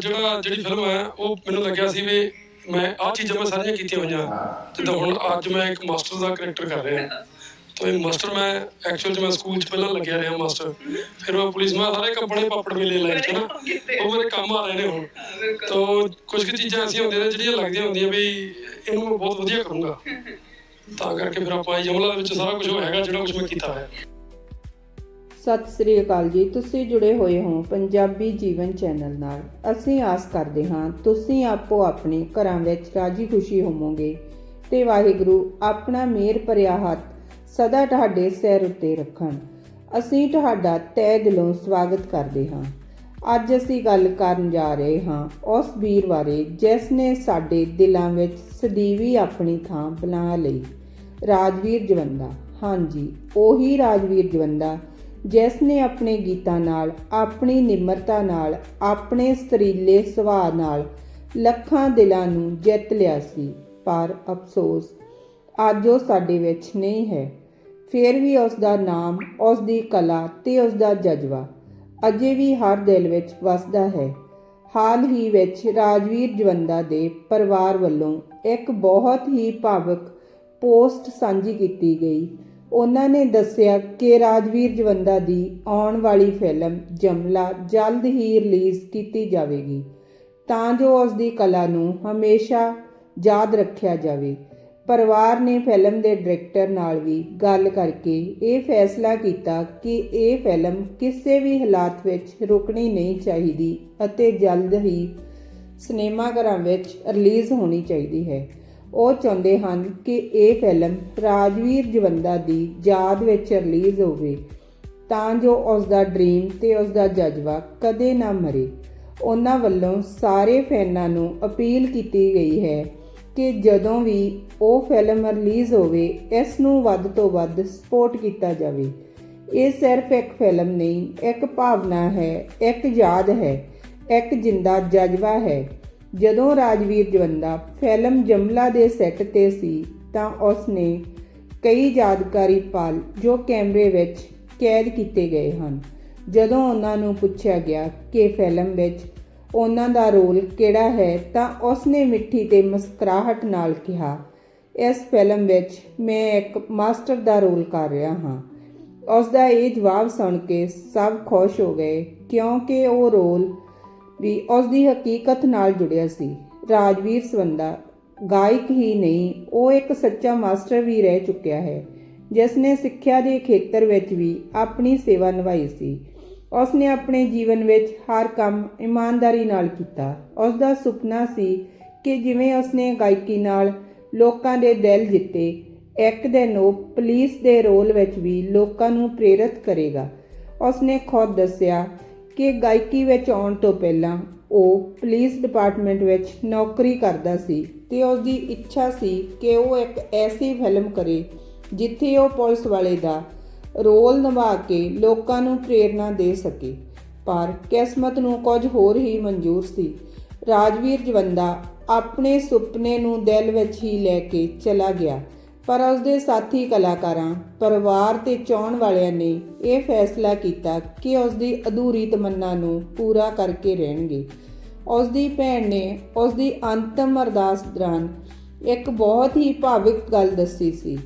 ਜਿਹੜਾ ਜਿਹੜੀ ਫਿਲਮ ਹੈ, ਉਹ ਮੈਨੂੰ ਲੱਗਿਆ ਸੀ ਵੀ ਮੈਂ ਆਹ ਚੀਜ਼ਾਂ ਮੈਂ ਸਾਰੀਆਂ ਕੀਤੀਆਂ ਹੋਈਆਂ। ਜਿੱਦਾਂ ਹੁਣ ਅੱਜ ਮੈਂ ਇੱਕ ਮਾਸਟਰ ਦਾ ਕਰੈਕਟਰ ਕਰ ਰਿਹਾ। ਤਾਂ ਇਹ ਮਾਸਟਰ ਮੈਂ ਐਕਚੁਅਲ ਚ ਮੈਂ ਸਕੂਲ ਚ ਪਹਿਲਾਂ ਲੱਗਿਆ ਰਿਹਾ ਮਾਸਟਰ ਫਿਰ ਮੈਂ ਪੁਲਿਸ ਮੈਂ ਸਾਰੇ ਕੱਪੜੇ ਪਾਪੜ ਮੇਲੇ ਲਾਈਫ ਚ ਨਾ, ਉਹ ਮੇਰੇ ਕੰਮ ਆ ਰਹੇ ਨੇ ਹੁਣ। ਤਾਂ ਕੁਝ ਕੁ ਚੀਜ਼ਾਂ ਐਸੀਆਂ ਹੁੰਦੀਆਂ ਨੇ ਜਿਹੜੀਆਂ ਲੱਗਦੀਆਂ ਹੁੰਦੀਆਂ ਵੀ ਇਹਨੂੰ ਮੈਂ ਬਹੁਤ ਵਧੀਆ ਕਰੂੰਗਾ। ਤਾਂ ਕਰਕੇ ਫਿਰ ਆਪਾਂ ਯਮਲਾ ਦੇ ਵਿੱਚ ਸਾਰਾ ਕੁਝ ਹੈਗਾ ਜਿਹੜਾ ਕੁਝ ਮੈਂ ਕੀਤਾ ਹੈ ਸਤਿ ਸ੍ਰੀ ਅਕਾਲ ਜੀ, ਤੁਸੀਂ ਜੁੜੇ ਹੋਏ ਹੋ ਪੰਜਾਬੀ ਜੀਵਨ ਚੈਨਲ ਨਾਲ। ਅਸੀਂ ਆਸ ਕਰਦੇ ਹਾਂ, ਤੁਸੀਂ ਆਪੋ ਆਪਣੇ ਘਰਾਂ ਵਿੱਚ ਰਾਜੀ ਖੁਸ਼ੀ ਹੋਵੋਗੇ। ਤੇ ਵਾਹਿਗੁਰੂ, ਆਪਣਾ ਮਿਹਰ ਭਰਿਆ ਹੱਥ ਸਦਾ ਤੁਹਾਡੇ ਸਿਰ ਉੱਤੇ ਰੱਖਣ। ਅਸੀਂ ਤੁਹਾਡਾ ਤਹਿ ਦਿਲੋਂ ਸਵਾਗਤ ਕਰਦੇ ਹਾਂ। ਅੱਜ ਅਸੀਂ ਗੱਲ ਕਰਨ ਜਾ ਰਹੇ ਹਾਂ ਉਸ ਵੀਰ ਬਾਰੇ, ਜਿਸ ਨੇ ਸਾਡੇ ਦਿਲਾਂ ਵਿੱਚ ਸਦੀਵੀ ਆਪਣੀ ਥਾਂ ਬਣਾ ਲਈ। ਰਾਜਵੀਰ ਜਵੰਦਾ। ਹਾਂਜੀ, ਉਹੀ ਰਾਜਵੀਰ ਜਵੰਦਾ ਜਿਸ ਨੇ ਆਪਣੇ ਗੀਤਾਂ ਨਾਲ, ਆਪਣੀ ਨਿਮਰਤਾ ਨਾਲ, ਆਪਣੇ ਸਤਰੀਲੇ ਸੁਭਾਅ ਨਾਲ ਲੱਖਾਂ ਦਿਲਾਂ ਨੂੰ ਜਿੱਤ ਲਿਆ ਸੀ। ਪਰ ਅਫਸੋਸ, ਅੱਜ ਉਹ ਸਾਡੇ ਵਿੱਚ ਨਹੀਂ ਹੈ। ਫਿਰ ਵੀ ਉਸ ਦਾ ਨਾਮ ਉਸ ਦੀ ਕਲਾ ਤੇ ਉਸ ਦਾ ਜਜ਼ਬਾ ਅਜੇ ਵੀ ਹਰ ਦਿਲ ਵਿੱਚ ਵਸਦਾ ਹੈ। ਹਾਲ ਹੀ ਵਿੱਚ ਰਾਜਵੀਰ ਜਵੰਦਾ ਦੇ ਪਰਿਵਾਰ ਵੱਲੋਂ ਇੱਕ ਬਹੁਤ ਹੀ ਭਾਵਕ ਪੋਸਟ ਸਾਂਝੀ ਕੀਤੀ ਗਈ। ਉਹਨਾਂ ਨੇ ਦੱਸਿਆ ਕਿ ਰਾਜਵੀਰ ਜਵੰਦਾ ਦੀ ਆਉਣ ਵਾਲੀ ਫਿਲਮ ਜਮਲਾ ਜਲਦ ਹੀ ਰਿਲੀਜ਼ ਕੀਤੀ ਜਾਵੇਗੀ, ਤਾਂ ਜੋ ਉਸ ਦੀ ਕਲਾ ਨੂੰ ਹਮੇਸ਼ਾ ਯਾਦ ਰੱਖਿਆ ਜਾਵੇ। ਪਰਿਵਾਰ ਨੇ ਫਿਲਮ ਦੇ ਡਾਇਰੈਕਟਰ ਨਾਲ ਵੀ ਗੱਲ ਕਰਕੇ ਇਹ ਫੈਸਲਾ ਕੀਤਾ ਕਿ ਇਹ ਫਿਲਮ ਕਿਸੇ ਵੀ ਹਾਲਾਤ ਵਿੱਚ ਰੁਕਣੀ ਨਹੀਂ ਚਾਹੀਦੀ ਅਤੇ ਜਲਦ ਹੀ ਸਿਨੇਮਾਘਰਾਂ ਵਿੱਚ ਰਿਲੀਜ਼ ਹੋਣੀ ਚਾਹੀਦੀ ਹੈ। ਉਹ ਚਾਹੁੰਦੇ ਹਨ ਕਿ ਇਹ ਫਿਲਮ ਰਾਜਵੀਰ ਜਵੰਦਾ ਦੀ ਯਾਦ ਵਿੱਚ ਰਿਲੀਜ਼ ਹੋਵੇ, ਤਾਂ ਜੋ ਉਸ ਦਾ ਡ੍ਰੀਮ ਤੇ ਉਸ ਦਾ ਜਜ਼ਬਾ ਕਦੇ ਨਾ ਮਰੇ। ਉਹਨਾਂ ਵੱਲੋਂ ਸਾਰੇ ਫੈਨਾਂ ਨੂੰ ਅਪੀਲ ਕੀਤੀ ਗਈ ਹੈ ਕਿ ਜਦੋਂ ਵੀ ਉਹ ਫਿਲਮ ਰਿਲੀਜ਼ ਹੋਵੇ, ਇਸ ਨੂੰ ਵੱਧ ਤੋਂ ਵੱਧ ਸਪੋਰਟ ਕੀਤਾ ਜਾਵੇ। ਇਹ ਸਿਰਫ ਇੱਕ ਫਿਲਮ ਨਹੀਂ, ਇੱਕ ਭਾਵਨਾ ਹੈ, ਇੱਕ ਯਾਦ ਹੈ, ਇੱਕ ਜਿੰਦਾ ਜਜ਼ਬਾ ਹੈ। ਜਦੋਂ ਰਾਜਵੀਰ ਜਵੰਦਾ ਫਿਲਮ ਜਮਲਾ ਦੇ ਸੈੱਟ ਤੇ ਸੀ ਤਾਂ ਉਸ ਨੇ ਕਈ ਯਾਦਗਾਰੀ ਪਲ ਜੋ ਕੈਮਰੇ ਵਿੱਚ ਕੈਦ ਕੀਤੇ ਗਏ ਹਨ। ਜਦੋਂ ਉਹਨਾਂ ਨੂੰ ਪੁੱਛਿਆ ਗਿਆ ਕਿ ਫਿਲਮ ਵਿੱਚ ਉਹਨਾਂ ਦਾ ਰੋਲ ਕਿਹੜਾ ਹੈ ਤਾਂ ਉਸ ਨੇ ਮਿੱਠੀ ਤੇ ਮੁਸਕਰਾਹਟ ਨਾਲ ਕਿਹਾ, ਇਸ ਫਿਲਮ ਵਿੱਚ ਮੈਂ ਇੱਕ ਮਾਸਟਰ ਦਾ ਰੋਲ ਕਰ ਰਿਹਾ ਹਾਂ। ਉਸ ਦਾ ਇਹ ਜਵਾਬ ਸੁਣ ਕੇ ਸਭ ਖੁਸ਼ ਹੋ ਗਏ ਕਿਉਂਕਿ ਉਹ ਰੋਲ ਵੀ ਉਸ ਦੀ ਹਕੀਕਤ ਨਾਲ ਜੁੜਿਆ ਸੀ। ਰਾਜਵੀਰ ਸਵੰਦਾ, ਗਾਇਕ ਹੀ ਨਹੀਂ, ਉਹ ਇੱਕ ਸੱਚਾ ਮਾਸਟਰ ਵੀ ਰਹਿ ਚੁੱਕਿਆ ਹੈ, ਜਿਸ ਨੇ ਸਿੱਖਿਆ ਦੇ ਖੇਤਰ ਵਿੱਚ ਵੀ ਆਪਣੀ ਸੇਵਾ ਨਿਭਾਈ ਸੀ। ਉਸ ਨੇ ਆਪਣੇ ਜੀਵਨ ਵਿੱਚ ਹਰ ਕੰਮ ਇਮਾਨਦਾਰੀ ਨਾਲ ਕੀਤਾ। ਉਸ ਦਾ ਸੁਪਨਾ ਸੀ ਕਿ ਜਿਵੇਂ ਉਸ ਨੇ ਗਾਇਕੀ ਨਾਲ ਲੋਕਾਂ ਦੇ ਦਿਲ ਜਿੱਤੇ, ਇੱਕ ਦਿਨ ਉਹ ਪੁਲਿਸ ਦੇ ਰੋਲ ਵਿੱਚ ਵੀ ਲੋਕਾਂ ਨੂੰ ਪ੍ਰੇਰਿਤ ਕਰੇਗਾ। ਉਸ ਨੇ ਖੁਦ ਦੱਸਿਆ ਕਿ ਗਾਇਕੀ ਵਿੱਚ ਆਉਣ ਤੋਂ ਪਹਿਲਾਂ ਉਹ ਪੁਲਿਸ ਡਿਪਾਰਟਮੈਂਟ ਵਿੱਚ ਨੌਕਰੀ ਕਰਦਾ ਸੀ ਤੇ ਉਸ ਦੀ ਇੱਛਾ ਸੀ ਕਿ ਉਹ ਇੱਕ ਐਸੀ ਫਿਲਮ ਕਰੇ ਜਿੱਥੇ ਉਹ ਪੁਲਿਸ ਵਾਲੇ ਦਾ ਰੋਲ ਨਿਭਾ ਕੇ ਲੋਕਾਂ ਨੂੰ ਪ੍ਰੇਰਣਾ ਦੇ ਸਕੇ। ਪਰ ਕਿਸਮਤ ਨੂੰ ਕੁਝ ਹੋਰ ਹੀ ਮਨਜ਼ੂਰ ਸੀ। ਰਾਜਵੀਰ ਜਵੰਦਾ ਆਪਣੇ ਸੁਪਨੇ ਨੂੰ ਦਿਲ ਵਿੱਚ ਹੀ ਲੈ ਕੇ ਚਲਾ ਗਿਆ। ਪਰ ਉਸ ਦੇ ਸਾਥੀ ਕਲਾਕਾਰਾਂ, ਪਰਿਵਾਰ ਤੇ ਚਾਹਣ ਵਾਲਿਆਂ ਨੇ ਇਹ ਫੈਸਲਾ ਕੀਤਾ ਕਿ ਉਸ ਦੀ ਅਧੂਰੀ ਤਮੰਨਾ ਨੂੰ ਪੂਰਾ ਕਰਕੇ ਰਹਿਣਗੇ। ਉਸ ਦੀ ਭੈਣ ਨੇ ਉਸ ਦੀ ਅੰਤਮ ਅਰਦਾਸ ਦੌਰਾਨ ਇੱਕ ਬਹੁਤ ਹੀ ਭਾਵਿਕ ਗੱਲ ਦੱਸੀ ਸੀ।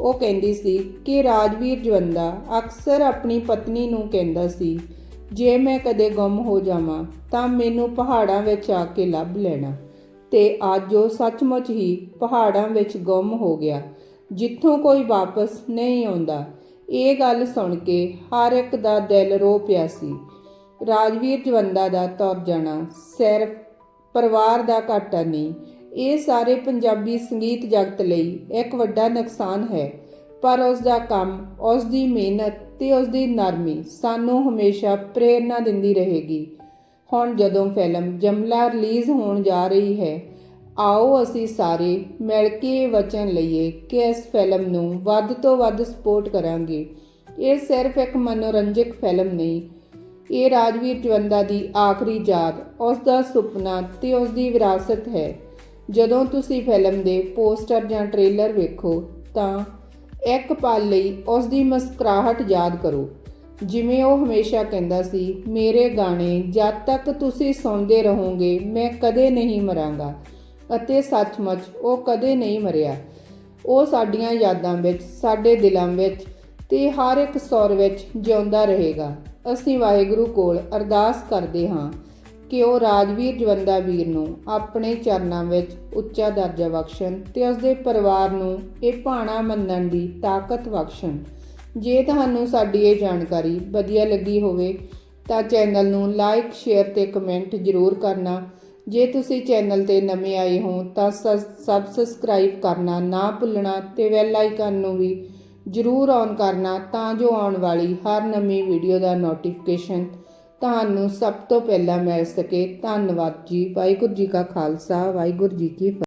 ਉਹ ਕਹਿੰਦੀ ਸੀ ਕਿ ਰਾਜਵੀਰ ਜਵੰਦਾ ਅਕਸਰ ਆਪਣੀ ਪਤਨੀ ਨੂੰ ਕਹਿੰਦਾ ਸੀ, ਜੇ ਮੈਂ ਕਦੇ ਗੁੰਮ ਹੋ ਜਾਵਾਂ, ਤਾਂ ਮੈਨੂੰ ਪਹਾੜਾਂ ਵਿੱਚ ਆ ਕੇ ਲੱਭ ਲੈਣਾ। ਤੇ ਅੱਜ ਉਹ ਸੱਚਮੁੱਚ ਹੀ ਪਹਾੜਾਂ ਵਿੱਚ ਗੁੰਮ ਹੋ ਗਿਆ। ਜਿੱਥੋਂ ਕੋਈ ਵਾਪਸ ਨਹੀਂ ਆਉਂਦਾ। ਇਹ ਗੱਲ ਸੁਣ ਕੇ ਹਰ ਇੱਕ ਦਾ ਦਿਲ ਰੋ ਪਿਆ ਸੀ। ਰਾਜਵੀਰ ਜਵੰਦਾ ਦਾ ਤੁਰ ਜਾਣਾ ਸਿਰਫ ਪਰਿਵਾਰ ਦਾ ਘਾਟਾ ਨਹੀਂ, ਇਹ ਸਾਰੇ ਪੰਜਾਬੀ ਸੰਗੀਤ ਜਗਤ ਲਈ ਇੱਕ ਵੱਡਾ ਨੁਕਸਾਨ ਹੈ। ਪਰ ਉਸ ਦਾ ਕੰਮ, ਉਸ ਦੀ ਮਿਹਨਤ ਤੇ ਉਸ ਦੀ ਨਰਮੀ ਸਾਨੂੰ ਹਮੇਸ਼ਾ ਪ੍ਰੇਰਣਾ ਦਿੰਦੀ ਰਹੇਗੀ। ਹੁਣ ਜਦੋਂ ਫਿਲਮ ਜਮਲਾ ਰਿਲੀਜ਼ ਹੋਣ ਜਾ ਰਹੀ ਹੈ ਆਓ ਅਸੀਂ ਸਾਰੇ ਮਿਲ ਕੇ ਵਚਨ ਲਈਏ ਕਿ ਇਸ ਫਿਲਮ ਨੂੰ ਵੱਧ ਤੋਂ ਵੱਧ ਸਪੋਰਟ ਕਰਾਂਗੇ। ਇਹ ਸਿਰਫ ਇੱਕ ਮਨੋਰੰਜਕ ਫਿਲਮ ਨਹੀਂ, ਇਹ ਰਾਜਵੀਰ ਜਵੰਦਾ ਦੀ ਆਖਰੀ ਯਾਦ, ਉਸ ਦਾ ਸੁਪਨਾ ਤੇ ਉਸ ਦੀ ਵਿਰਾਸਤ ਹੈ। ਜਦੋਂ ਤੁਸੀਂ ਫਿਲਮ ਦੇ ਪੋਸਟਰ ਜਾਂ ਟ੍ਰੇਲਰ ਵੇਖੋ ਤਾਂ ਇੱਕ ਪਲ ਲਈ ਉਸ ਦੀ ਮੁਸਕਰਾਹਟ ਯਾਦ ਕਰੋ, ਜਿਵੇਂ ਉਹ ਹਮੇਸ਼ਾ ਕਹਿੰਦਾ ਸੀ, ਮੇਰੇ ਗਾਣੇ ਜਦ ਤੱਕ ਤੁਸੀਂ ਸੁਣਦੇ ਰਹੋਗੇ, ਮੈਂ ਕਦੇ ਨਹੀਂ ਮਰਾਂਗਾ। ਅਤੇ ਸੱਚਮੁੱਚ ਉਹ ਕਦੇ ਨਹੀਂ ਮਰਿਆ। ਉਹ ਸਾਡੀਆਂ ਯਾਦਾਂ ਵਿੱਚ, ਸਾਡੇ ਦਿਲਾਂ ਵਿੱਚ ਤੇ ਹਰ ਇੱਕ ਸੁਰ ਵਿੱਚ ਜਿਉਂਦਾ ਰਹੇਗਾ। ਅਸੀਂ ਵਾਹਿਗੁਰੂ ਕੋਲ ਅਰਦਾਸ ਕਰਦੇ ਹਾਂ ਕਿ ਉਹ ਰਾਜਵੀਰ ਜਵੰਦਾ ਵੀਰ ਨੂੰ ਆਪਣੇ ਚਰਨਾਂ ਵਿੱਚ ਉੱਚਾ ਦਰਜਾ ਬਖਸ਼ਣ ਤੇ ਉਸ ਦੇ ਪਰਿਵਾਰ ਨੂੰ ਇਹ ਭਾਣਾ ਮੰਨਣ ਦੀ ਤਾਕਤ ਬਖਸ਼ਣ। ਜੇ ਤੁਹਾਨੂੰ ਸਾਡੀ ਇਹ ਜਾਣਕਾਰੀ ਵਧੀਆ ਲੱਗੀ ਹੋਵੇ ਤਾਂ ਚੈਨਲ ਨੂੰ ਲਾਈਕ, ਸ਼ੇਅਰ ਤੇ ਕਮੈਂਟ ਜ਼ਰੂਰ ਕਰਨਾ। ਜੇ ਤੁਸੀਂ ਚੈਨਲ ਤੇ ਨਵੇਂ ਆਏ ਹੋ ਤਾਂ ਸਬਸਕ੍ਰਾਈਬ ਕਰਨਾ ਨਾ ਭੁੱਲਣਾ ਤੇ ਬੈਲ ਆਈਕਨ ਨੂੰ ਵੀ ਜ਼ਰੂਰ ਔਨ ਕਰਨਾ ਤਾਂ ਜੋ ਆਉਣ ਵਾਲੀ ਹਰ ਨਵੀਂ ਵੀਡੀਓ ਦਾ ਨੋਟੀਫਿਕੇਸ਼ਨ ਤੁਹਾਨੂੰ ਸਭ ਤੋਂ ਪਹਿਲਾਂ ਮਿਲ ਸਕੇ। ਧੰਨਵਾਦ ਜੀ। ਵਾਹਿਗੁਰੂ ਜੀ ਕਾ ਖਾਲਸਾ। ਵਾਹਿਗੁਰੂ ਜੀ ਕੀ ਫਤਿਹ।